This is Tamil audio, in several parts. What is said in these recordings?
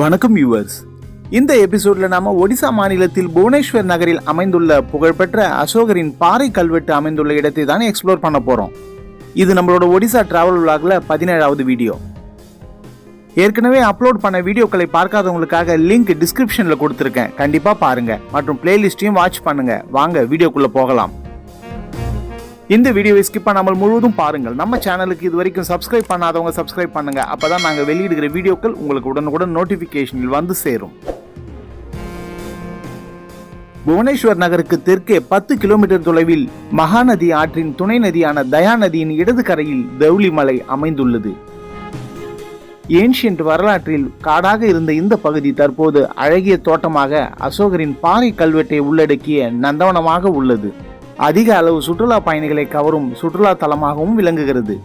வணக்கம் வியூவர்ஸ் இந்த எபிசோட்ல நாம ஒடிசா மாநிலத்தில் புவனேஸ்வர் நகரில் அமைந்துள்ள புகழ்பெற்ற அசோகரின் பாறை கல்வெட்டு அமைந்துள்ள இடத்தை தான் எக்ஸ்ப்ளோர் பண்ண போறோம். இது நம்மளோட ஒடிசா டிராவல் விளாக்ல பதினேழாவது வீடியோ ஏற்கனவே அப்லோட் பண்ண வீடியோக்களை பார்க்காதவங்களுக்காக லிங்க் டிஸ்கிரிப்ஷன்ல கொடுத்துருக்கேன். கண்டிப்பா பாருங்க. மற்றும் பிளேலிஸ்டையும் வாட்ச் பண்ணுங்க. வாங்க வீடியோக்குள்ள போகலாம். இந்த வீடியோவை ஸ்கிப் பண்ணாமல் முழுவதும் பாருங்கள். நம்ம சேனலுக்கு இது வரைக்கும் சப்ஸ்கிரைப் பண்ணாதவங்க சப்ஸ்கிரைப் பண்ணுங்க. அப்பதான் நாங்க வெளியிடுகிற வீடியோக்கள் உங்களுக்கு உடனுக்குடன் நோட்டிபிகேஷனில் வந்து சேரும். புவனேஸ்வர் நகருக்கு தெற்கே பத்து கிலோமீட்டர் தொலைவில் மகாநதி ஆற்றின் துணை நதியான தயா நதியின் இடது கரையில் தௌலி மலை அமைந்துள்ளது. ஏன்ஷியன்ட் வரலாற்றில் காடாக இருந்த இந்த பகுதி தற்போது அழகிய தோட்டமாக அசோகரின் பாறை கல்வெட்டை உள்ளடக்கிய நந்தவனமாக உள்ளது. அதிக அளவு சுற்றுலா பயணிகளை கவரும் சுற்றுலா தலமாகவும் விளங்குகிறது.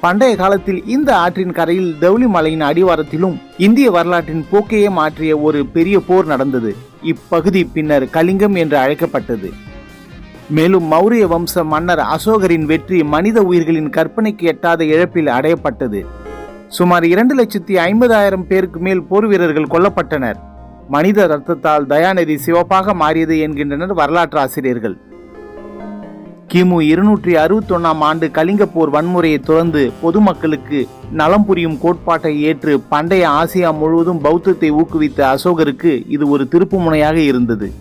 பண்டைய காலத்தில் இந்த ஆற்றின் கரையில் தௌலி மலையின் அடிவாரத்திலும் இந்திய வரலாற்றின் போக்கையே மாற்றிய ஒரு பெரிய போர் நடந்தது. இப்பகுதி பின்னர் கலிங்கம் என்று அழைக்கப்பட்டது. மேலும் மௌரிய வம்ச மன்னர் அசோகரின் வெற்றி மனித உயிர்களின் கற்பனைக்கு எட்டாத இழப்பில் அடையப்பட்டது. சுமார் இரண்டு லட்சத்தி ஐம்பதாயிரம் பேருக்கு மேல் போர் வீரர்கள் கொல்லப்பட்டனர். மனித ரத்தத்தால் தயாநிதி சிவப்பாக மாறியது என்கின்றனர் வரலாற்று ஆசிரியர்கள். கிமு இருநூற்றி அறுபத்தி ஒன்னாம் ஆண்டு கலிங்க போர் வன்முறையை துறந்து பொதுமக்களுக்கு நலம் புரியும் கோட்பாட்டை ஏற்று பண்டைய ஆசியா முழுவதும் பௌத்தத்தை ஊக்குவித்த அசோகருக்கு இது ஒரு திருப்புமுனையாக இருந்தது.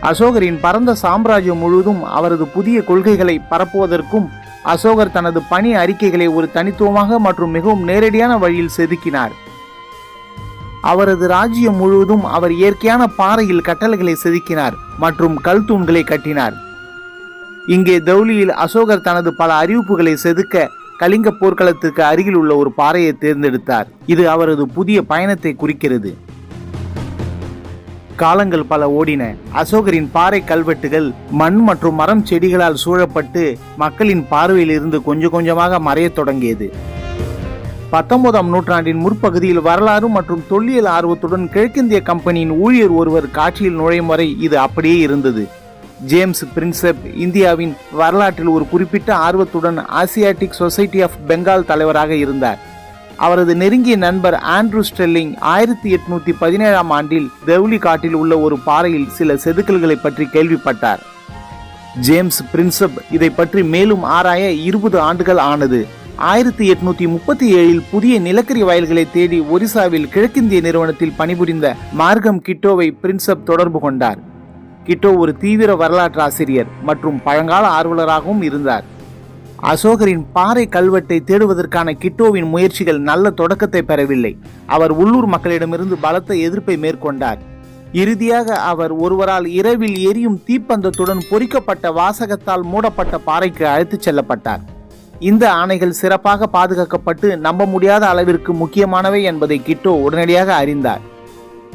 அசோகரின் பரந்த சாம்ராஜ்யம் முழுவதும் அவரது புதிய கொள்கைகளை பரப்புவதற்கும் அசோகர் தனது பணி அறிக்கைகளை ஒரு தனித்துவமாக மற்றும் மிகவும் நேரடியான வழியில் செதுக்கினார். அவரது ராஜ்யம் முழுவதும் அவர் இயற்கையான பாறையில் கட்டளைகளை செதுக்கினார் மற்றும் கல் தூண்களை கட்டினார். இங்கே தௌலியில் அசோகர் தனது பல அறிவிப்புகளை செதுக்க கலிங்க போர்க்களத்திற்கு அருகில் உள்ள ஒரு பாறையை தேர்ந்தெடுத்தார். இது அவரது புதிய பயணத்தை குறிக்கிறது. காலங்கள் பல ஓடின. அசோகரின் பாறை கல்வெட்டுகள் மண் மற்றும் மரம் செடிகளால் சூழப்பட்டு மக்களின் பார்வையில் இருந்து கொஞ்சம் கொஞ்சமாக மறையத் தொடங்கியது. பத்தொன்பதாம் நூற்றாண்டின் முற்பகுதியில் வரலாறு மற்றும் தொல்லியல் ஆர்வத்துடன் கிழக்கிந்திய கம்பெனியின் ஊழியர் ஒருவர் காட்சியில் நுழையும் வரை இது அப்படியே இருந்தது. ஜேம்ஸ் பிரின்செப் இந்தியாவின் வரலாற்றில் ஒரு குறிப்பிட்ட ஆர்வத்துடன் ஆசியாட்டிக் சொசைட்டி ஆஃப் பெங்கால் தலைவராக இருந்தார். அவரது நெருங்கிய நண்பர் ஆண்ட்ரூ ஸ்டெல்லிங் ஆயிரத்தி எட்நூத்தி பதினேழாம் ஆண்டில் தெவ்லி காட்டில் உள்ள ஒரு பாறையில் சில செதுக்கல்களை பற்றி கேள்விப்பட்டார். ஜேம்ஸ் பிரின்சப் இதை பற்றி மேலும் ஆராய இருபது ஆண்டுகள் ஆனது. ஆயிரத்தி எட்நூத்தி முப்பத்தி ஏழில் புதிய நிலக்கரி வயல்களை தேடி ஒரிசாவில் கிழக்கிந்திய நிறுவனத்தில் பணிபுரிந்த மார்க்கம் கிட்டோவை பிரின்சப் தொடர்பு கொண்டார். கிட்டோ ஒரு தீவிர வரலாற்று ஆசிரியர் மற்றும் பழங்கால ஆர்வலராகவும் இருந்தார். அசோகரின் பாறை கல்வெட்டை தேடுவதற்கான கிட்டோவின் முயற்சிகள் நல்ல தொடக்கத்தை பெறவில்லை. அவர் உள்ளூர் மக்களிடமிருந்து பலத்த எதிர்ப்பை மேற்கொண்டார். இறுதியாக அவர் ஒருவரால் இரவில் எரியும் தீப்பந்தத்துடன் பொறிக்கப்பட்ட வாசகத்தால் மூடப்பட்ட பாறைக்கு அழைத்துச் செல்லப்பட்டார். இந்த ஆணைகள் சிறப்பாக பாதுகாக்கப்பட்டு நம்ப முடியாத அளவிற்கு முக்கியமானவை என்பதை கிட்டோ உடனடியாக அறிந்தார்.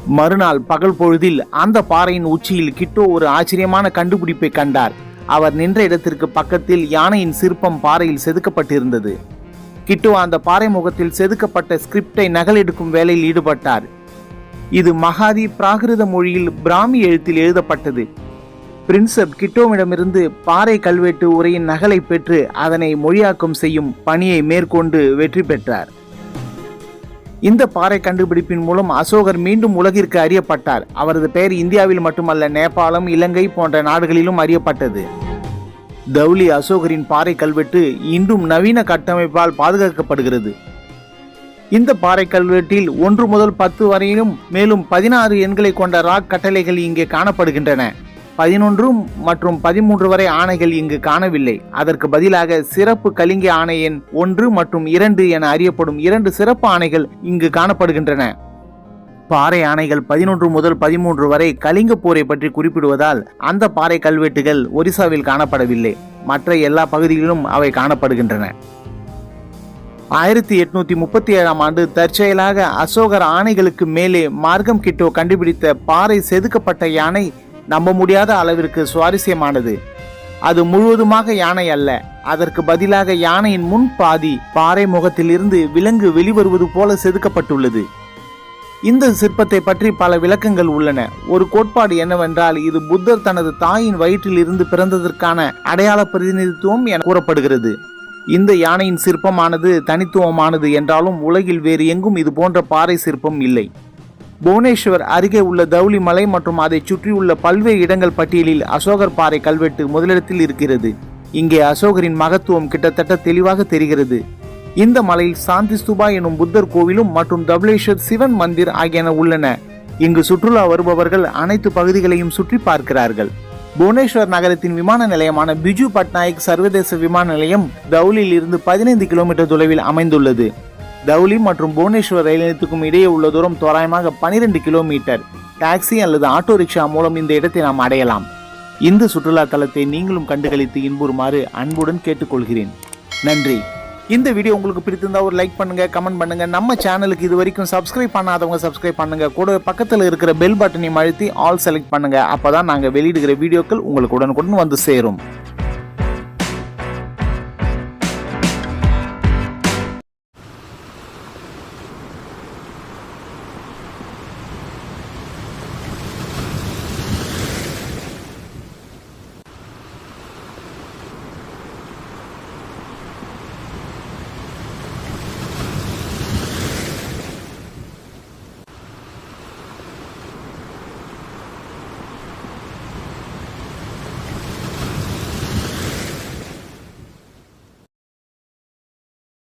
மறுநாள் பகல் பொழுதில் அந்த பாறையின் உச்சியில் கிட்டோ ஒரு ஆச்சரியமான கண்டுபிடிப்பை கண்டார். அவர் நின்ற இடத்திற்கு பக்கத்தில் யானையின் சிற்பம் பாறையில் செதுக்கப்பட்டிருந்தது. கிட்டோ அந்த பாறை முகத்தில் செதுக்கப்பட்ட ஸ்கிரிப்டை நகலெடுக்கும் வேலையில் ஈடுபட்டார். இது மகாதி பிராகிருத மொழியில் பிராமி எழுத்தில் எழுதப்பட்டது. பிரின்சப் கிட்டோவிடமிருந்து பாறை கல்வெட்டு உரையின் நகலை பெற்று அதனை மொழியாக்கம் செய்யும் பணியை மேற்கொண்டு வெற்றி பெற்றார். இந்த பாறை கண்டுபிடிப்பின் மூலம் அசோகர் மீண்டும் உலகிற்கு அறியப்பட்டார். அவரது பெயர் இந்தியாவில் மட்டுமல்ல நேபாளம் இலங்கை போன்ற நாடுகளிலும் அறியப்பட்டது. தௌலி அசோகரின் பாறை கல்வெட்டு இன்றும் நவீன கட்டமைப்பால் பாதுகாக்கப்படுகிறது. இந்த பாறை கல்வெட்டில் ஒன்று முதல் பத்து வரையிலும் மேலும் பதினாறு எண்களை கொண்ட ராக் கட்டளைகள் இங்கே காணப்படுகின்றன. பதினொன்று மற்றும் பதிமூன்று வரை ஆணைகள் இங்கு காணவில்லை. அதற்கு பதிலாக சிறப்பு கலிங்க ஆணை எண் ஒன்று மற்றும் இரண்டு என அறியப்படும் இரண்டு சிறப்பு ஆணைகள் இங்கு காணப்படுகின்றன. பாறை ஆணைகள் பதினொன்று முதல் பதிமூன்று வரை கலிங்க போரை பற்றி குறிப்பிடுவதால் அந்த பாறை கல்வெட்டுகள் ஒரிசாவில் காணப்படவில்லை. மற்ற எல்லா பகுதிகளிலும் அவை காணப்படுகின்றன. ஆயிரத்தி எட்நூத்தி முப்பத்தி ஏழாம் ஆண்டு தற்செயலாக அசோகர் ஆணைகளுக்கு மேலே மார்க்கம் கிட்டோ கண்டுபிடித்த பாறை செதுக்கப்பட்ட யானை நம்ப முடியாத அளவிற்கு சுவாரஸ்யமானது. அது முழுவதுமாக யானை அல்ல. அதற்கு பதிலாக யானையின் முன் பாதி பாறை முகத்திலிருந்து விலங்கு வெளிவருவது போல செதுக்கப்பட்டுள்ளது. இந்த சிற்பத்தை பற்றி பல விளக்கங்கள் உள்ளன. ஒரு கோட்பாடு என்னவென்றால் இது புத்தர் தனது தாயின் வயிற்றில் இருந்து பிறந்ததற்கான அடையாள பிரதிநிதித்துவம் என கூறப்படுகிறது. இந்த யானையின் சிற்பமானது தனித்துவமானது என்றாலும் உலகில் வேறு எங்கும் இது போன்ற பாறை சிற்பம் இல்லை. புவனேஸ்வர் அருகே உள்ள தௌலி மலை மற்றும் அதை சுற்றியுள்ள பல்வேறு இடங்கள் பட்டியலில் அசோகர் பாறை கல்வெட்டு முதலிடத்தில் இருக்கிறது. இங்கே அசோகரின் மகத்துவம் கிட்டத்தட்ட தெளிவாக தெரிகிறது. இந்த மலையில் சாந்தி ஸ்தூபா எனும் புத்தர் கோவிலும் மற்றும் தபலேஸ்வர் சிவன் மந்திர் ஆகியன உள்ளன. இங்கு சுற்றுலா வருபவர்கள் அனைத்து பகுதிகளையும் சுற்றி பார்க்கிறார்கள். புவனேஸ்வர் நகரத்தின் விமான நிலையமான பிஜு பட்நாயக் சர்வதேச விமான நிலையம் தௌலியில் இருந்து பதினைந்து கிலோமீட்டர் தொலைவில் அமைந்துள்ளது. தௌலி மற்றும் புவனேஸ்வர் ரயில் நிலையத்துக்கும் இடையே உள்ள தூரம் தோராயமாக 12 கிலோமீட்டர். டாக்ஸி அல்லது ஆட்டோ ரிக்ஷா மூலம் இந்த இடத்தை நாம் அடையலாம். இந்த சுற்றுலா தலத்தை நீங்களும் கண்டுகளித்து இன்புறுமாறு அன்புடன் கேட்டுக்கொள்கிறேன். நன்றி. இந்த வீடியோ உங்களுக்கு பிடித்திருந்தா ஒரு லைக் பண்ணுங்க கமெண்ட் பண்ணுங்க. நம்ம சேனலுக்கு இது வரைக்கும் சப்ஸ்கிரைப் பண்ணாதவங்க சப்ஸ்கிரைப் பண்ணுங்க. கூட பக்கத்தில் இருக்கிற பெல் பட்டனையும் அழுத்தி ஆல் செலக்ட் பண்ணுங்க. அப்பதான் நாங்கள் வெளியிடுகிற வீடியோக்கள் உங்களுக்கு உடனுக்குடன் வந்து சேரும்.